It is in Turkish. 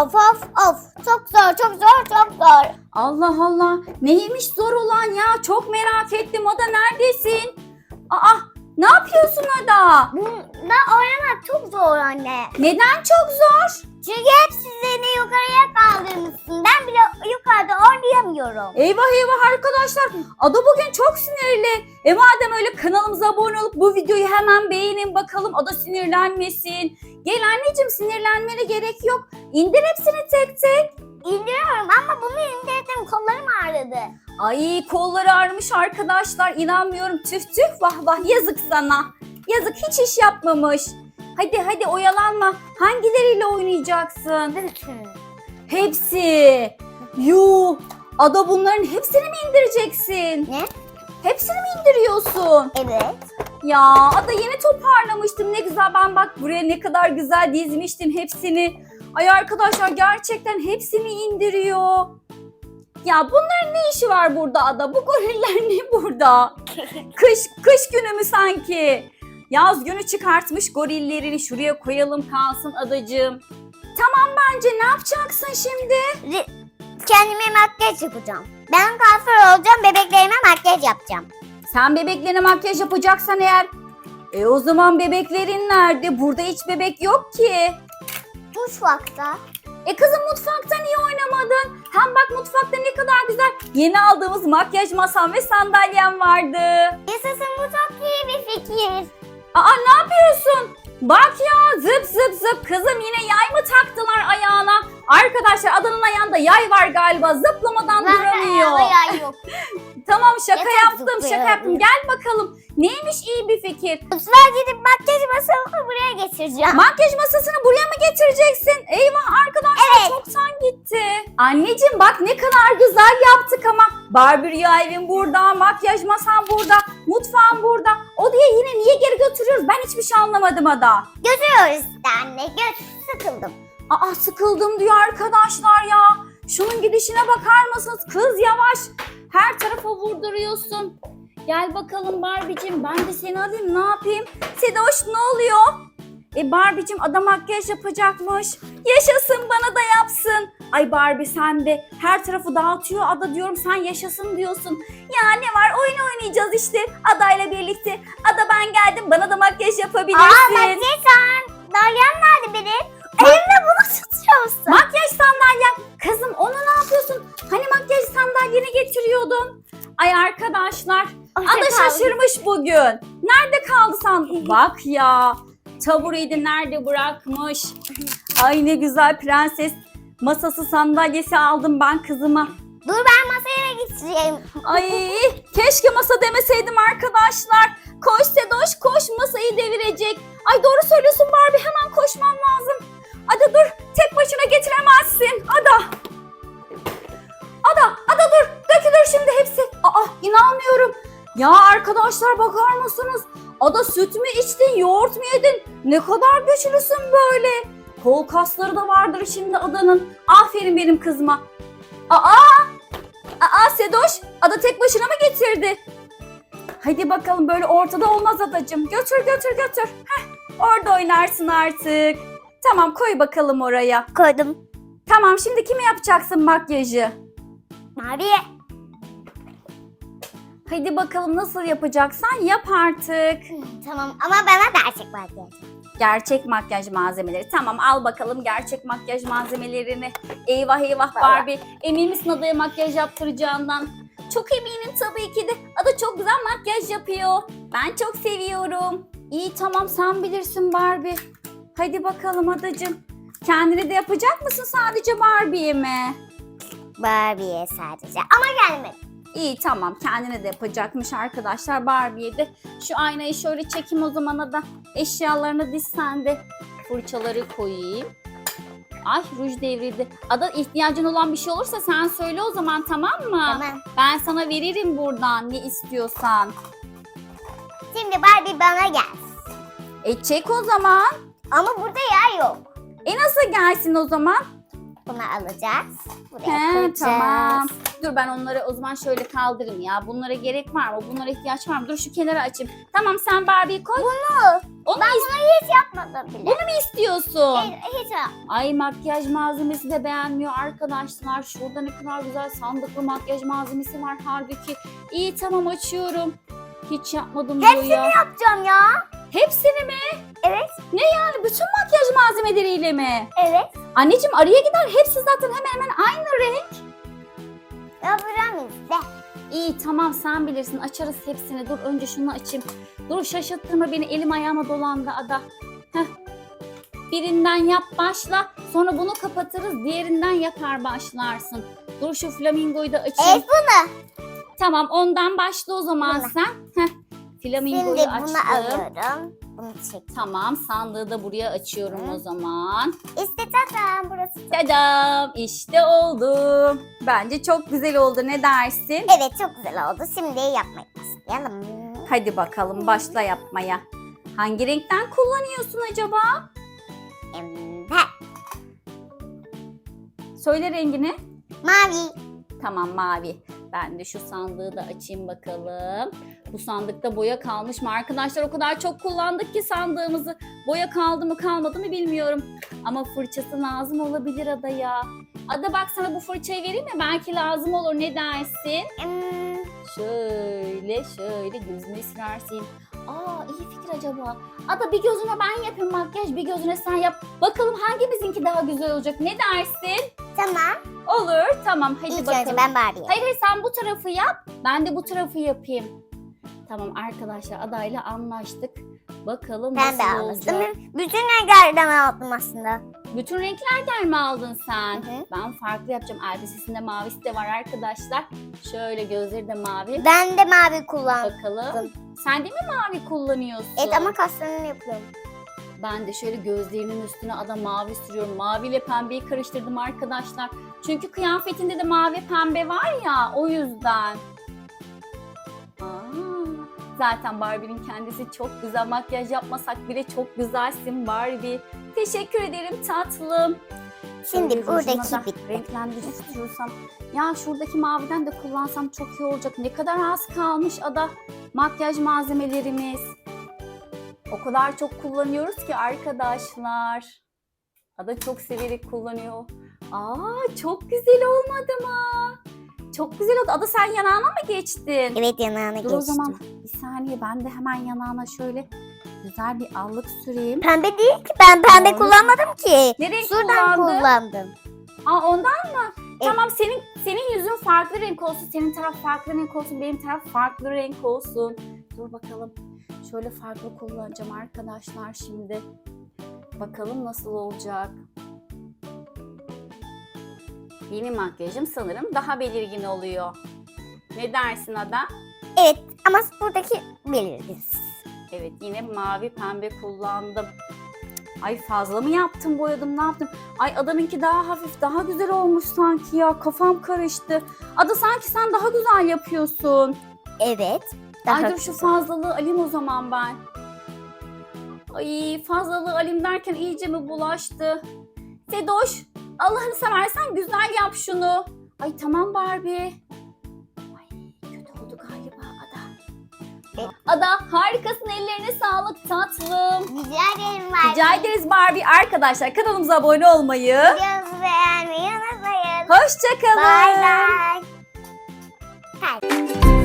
Of of of. Çok zor çok zor çok zor. Allah Allah. Neymiş zor olan ya? Çok merak ettim. Ada neredesin? Aa ne yapıyorsun Ada? Bunda oynamak çok zor anne. Neden çok zor? Çünkü hep sizleri yukarıya kaldırmışsın. Ben bile yukarıda oynayamıyorum. Eyvah eyvah arkadaşlar. Ada bugün çok sinirli. E madem öyle kanalımıza abone olup bu videoyu hemen beğenin bakalım. Ada sinirlenmesin. Gel anneciğim sinirlenmene gerek yok. İndir hepsini tek tek. İndiriyorum ama bunu indirdim kollarım ağrıdı. Ay kolları ağrımış arkadaşlar. İnanmıyorum. Tüh tüh vah vah yazık sana. Yazık hiç iş yapmamış. Hadi hadi oyalanma. Hangileriyle oynayacaksın? Hepsi. Yuh. Ada bunların hepsini mi indireceksin? Ne? Hepsini mi indiriyorsun? Evet. Ya Ada yeni toparlamıştım. Ne güzel ben bak buraya ne kadar güzel dizmiştim hepsini. Ay arkadaşlar gerçekten hepsini indiriyor. Ya bunların ne işi var burada Ada? Bu goriller ne burada? Kış, kış günü mü sanki? Yaz günü çıkartmış gorillerini şuraya koyalım kalsın adacığım. Tamam bence ne yapacaksın şimdi? Kendime makyaj yapacağım. Ben kuaför olacağım bebeklerime makyaj yapacağım. Sen bebeklerine makyaj yapacaksan eğer e o zaman bebeklerin nerede? Burada hiç bebek yok ki. Mutfakta. E kızım mutfakta niye oynamadın? Hem bak mutfakta ne kadar güzel yeni aldığımız makyaj masam ve sandalyem vardı. Yaşasın bu çok iyi bir fikir. Aa ne yapıyorsun? Bak ya zıp zıp zıp kızım yine yay mı taktılar ayağına? Arkadaşlar adanın ayağında yay var galiba zıplamadan duramıyor. Ayağı yok. Tamam şaka Yeter yaptım zıplıyor. şaka yaptım gel bakalım. Neymiş iyi bir fikir. Mutfağa gidip makyaj masamı buraya getireceğim. Makyaj masasını buraya mı getireceksin? Eyvah arkadaşlar Evet. çoktan gitti. Anneciğim bak ne kadar güzel yaptık ama. Barbie evin burada, makyaj masam burada, mutfağım burada. Odaya yine niye geri götürüyoruz? Hiçbir şey anlamadım Ada. Götürüyoruz işte anne. Göt sıkıldım. Aa sıkıldım diyor arkadaşlar ya. Şunun gidişine bakar mısınız? Kız yavaş. Her tarafa vurduruyorsun. Gel bakalım Barbie'cim ben de seni alayım ne yapayım? Sedoş ne oluyor? E Barbie'cim adam makyaj yapacakmış. Yaşasın bana da yapsın. Ay Barbie sen de her tarafı dağıtıyor ada diyorum sen yaşasın diyorsun. Ya ne var oyun oynayacağız işte adayla birlikte. Ada ben geldim bana da makyaj yapabilirsin. Aa makyaj sen. Dalyan nerede benim? Elimde bunu tutuyor musun? Makyaj sandalyen. Kızım onu ne yapıyorsun? Hani makyaj sandalyeni getiriyordun? Ay arkadaşlar. Ada şaşırmış bugün. Nerede kaldı san? Bak ya. Tabureyi nerede bırakmış? Ay ne güzel prenses. Masası sandalyesi aldım ben kızıma. Dur ben masaya getireyim. Ay keşke masa demeseydim arkadaşlar. Koş Sedoş koş masayı devirecek. Ay doğru söylüyorsun Barbie hemen koşmam lazım. Ada dur tek başına getiremezsin. Ada. Ada Ada dur dökülür şimdi hepsi. Aa inanmıyorum. Ya arkadaşlar bakar mısınız? Ada süt mü içtin yoğurt mu yedin? Ne kadar güçlüsün böyle. Kol kasları da vardır şimdi adanın. Aferin benim kızıma. Aa Aa Sedoş, ada tek başına mı getirdi? Hadi bakalım böyle ortada olmaz adacığım. Götür götür götür. Heh, orada oynarsın artık. Tamam koy bakalım oraya. Koydum. Tamam şimdi kime yapacaksın makyajı? Maviye. Hadi bakalım nasıl yapacaksan yap artık. Tamam ama bana gerçek makyaj. Gerçek makyaj malzemeleri. Tamam al bakalım gerçek makyaj malzemelerini. Eyvah eyvah Barbie. Emin misin adaya makyaj yaptıracağından? Çok eminim tabii ki de. Ada çok güzel makyaj yapıyor. Ben çok seviyorum. İyi tamam sen bilirsin Barbie. Hadi bakalım adacığım. Kendini de yapacak mısın sadece Barbie'ye mi? Barbie'ye sadece. Ama gelmedi. İyi tamam kendine de yapacakmış arkadaşlar Barbie'ye de. Şu aynayı şöyle çekeyim o zaman da eşyalarını diz sen de. Fırçaları koyayım. Ay ruj devrildi. Ada ihtiyacın olan bir şey olursa sen söyle o zaman tamam mı? Tamam. Ben sana veririm buradan ne istiyorsan. Şimdi Barbie bana gel. E çek o zaman. Ama burada yer yok. E nasıl gelsin o zaman? Bunu alacağız. Buraya He koyacağız. tamam. Dur ben onları o zaman şöyle kaldırayım ya. Bunlara gerek var mı? Bunlara ihtiyaç var mı? Dur şu kenara açayım. Tamam sen Barbie'yi koy. Bunu. Onu Ben bunu hiç yapmadım bile. Bunu mu istiyorsun? Hayır, hiç yapmadım. Ay makyaj malzemesi de beğenmiyor arkadaşlar. Şurada ne kadar güzel sandıklı makyaj malzemesi var halbuki. İyi tamam açıyorum. Hiç yapmadım diyor Hepsini ya. yapacağım ya. Hepsini mi? Evet. Ne yani bütün makyaj malzemeleriyle mi? Evet. Anneciğim araya gider. Hepsi zaten hemen hemen aynı renk. İyi tamam sen bilirsin açarız hepsini. Dur önce şunu açayım. Dur şaşırttırma beni elim ayağıma dolandı ada. Heh. Birinden yap başla. Sonra bunu kapatırız. Diğerinden yapar başlarsın. Dur şu flamingoyu da açayım. Evet bunu. Tamam ondan başla o zaman Bunu. sen. Heh. Flamingoyu Şimdi açtım. bunu alıyorum. Bunu çek. Tamam sandığı da buraya açıyorum Hı. o zaman. İşte zaten burası. Tadam işte oldu. Bence çok güzel oldu ne dersin? Evet çok güzel oldu. Şimdi yapmaya başlayalım. Hadi bakalım başla yapmaya. Hangi renkten kullanıyorsun acaba? Evet. Söyle rengini. Mavi. Tamam mavi. Ben de şu sandığı da açayım bakalım. Bu sandıkta boya kalmış mı? Arkadaşlar o kadar çok kullandık ki sandığımızı. Boya kaldı mı kalmadı mı bilmiyorum. Ama fırçası lazım olabilir adaya. Ada bak sana bu fırçayı vereyim mi? Belki lazım olur ne dersin? Hmm, Şöyle şöyle gözüne sürersin. Aa iyi fikir acaba. Ada bir gözüne ben yapayım makyaj bir gözüne sen yap. Bakalım hangimizinki daha güzel olacak ne dersin? Tamam. Olur tamam hadi İlk bakalım. önce ben Barbie'ye. Hayır hayır sen bu tarafı yap. Ben de bu tarafı yapayım. Tamam arkadaşlar adayla anlaştık. Bakalım Ben de nasıl almıştım. olacak. Bütün renklerden aldım aslında. Bütün renklerden mi aldın sen? Hı hı. Ben farklı yapacağım. Elbisesinde mavisi de var arkadaşlar. Şöyle gözleri de mavi. Ben de mavi kullandım. Bakalım. Sen de mi mavi kullanıyorsun? Evet ama kaslarını yapıyorum. Ben de şöyle gözlerinin üstüne ada mavi sürüyorum. Mavi ile pembeyi karıştırdım arkadaşlar. Çünkü kıyafetinde de mavi pembe var ya o yüzden. Aa, zaten Barbie'nin kendisi çok güzel. Makyaj yapmasak bile çok güzelsin Barbie. Teşekkür ederim tatlım. Şimdi buradaki da bitti. renklendirici sürsem. Ya şuradaki maviden de kullansam çok iyi olacak. Ne kadar az kalmış ada makyaj malzemelerimiz. O kadar çok kullanıyoruz ki arkadaşlar. Ada çok severek kullanıyor. Aa çok güzel olmadı mı? Çok güzel oldu. Ada sen yanağına mı geçtin? Evet yanağına Dur geçtim. o zaman bir saniye ben de hemen yanağına şöyle güzel bir allık süreyim. Pembe değil ki. Ben pembe Doğru. kullanmadım ki. Ne renk Şuradan kullandın? kullandım. Aa ondan mı? Tamam senin senin yüzün farklı renk olsun, senin taraf farklı renk olsun, benim taraf farklı renk olsun. Dur bakalım. Şöyle farklı kullanacağım arkadaşlar şimdi. Bakalım nasıl olacak. Benim makyajım sanırım daha belirgin oluyor. Ne dersin Ada? Evet ama buradaki belirgin. Evet yine mavi pembe kullandım. Ay fazla mı yaptım boyadım ne yaptım? Ay Adan'ınki daha hafif daha güzel olmuş sanki ya kafam karıştı. Ada sanki sen daha güzel yapıyorsun. Evet. Daha Ay dur şu fazlalığı alayım o zaman ben. Ay fazlalığı alayım derken iyice mi bulaştı? Sedoş Allah'ını seversen güzel yap şunu. Ay tamam Barbie. Ay kötü oldu galiba Ada. E- Ada harikasın ellerine sağlık tatlım. Rica ederim Barbie. Rica ederiz Barbie. Arkadaşlar kanalımıza abone olmayı. Videomuzu beğenmeyi unutmayın. Hoşçakalın. Bye bye. Bye.